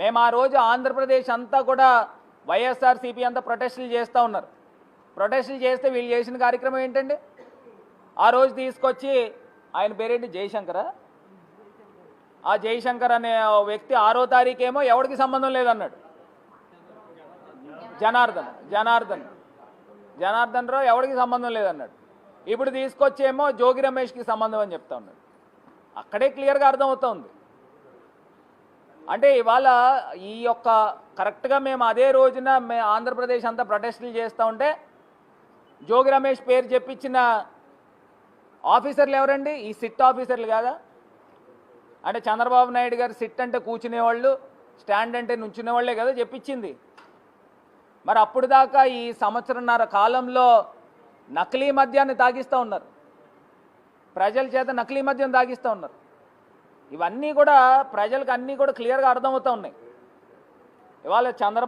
మేము ఆ రోజు ఆంధ్రప్రదేశ్ అంతా కూడా వైఎస్ఆర్సీపీ అంతా ప్రొటెస్టులు చేస్తూ ఉన్నారు. ప్రొటెస్టులు చేస్తే వీళ్ళు చేసిన కార్యక్రమం ఏంటండి? ఆ రోజు తీసుకొచ్చి ఆయన పేరేంటి? జయశంకరా? ఆ జయశంకర్ అనే వ్యక్తి ఆరో తారీఖేమో ఎవరికి సంబంధం లేదన్నాడు? జనార్దన్ జనార్దన్. జనార్దన్ రావు ఎవరికి సంబంధం లేదన్నాడు? ఇప్పుడు తీసుకొచ్చేమో జోగి రమేష్కి సంబంధం అని చెప్తా ఉన్నాడు. అక్కడే క్లియర్గా అర్థమవుతోంది అంటే ఇవాళ ఈ యొక్క కరెక్ట్గా మేము అదే రోజున మే ఆంధ్రప్రదేశ్ అంతా ప్రొటెస్టులు చేస్తూ ఉంటే జోగి రమేష్ పేరు చెప్పించిన ఆఫీసర్లు ఎవరండి? ఈ సిట్ ఆఫీసర్లు కాదా? అంటే చంద్రబాబు నాయుడు గారు సిట్ అంటే కూర్చునేవాళ్ళు స్టాండ్ అంటే నుంచునేవాళ్ళే కదా చెప్పించింది. మరి అప్పుడు దాకా ఈ సంవత్సరంన్నర కాలంలో నకిలీ మద్యాన్ని తాగిస్తూ ఉన్నారు. ప్రజల చేత నకిలీ మద్యం తాగిస్తూ ఉన్నారు. ఇవన్నీ కూడా ప్రజలకు అన్నీ కూడా క్లియర్గా అర్థమవుతూ ఉన్నాయి. ఇవాళ చంద్ర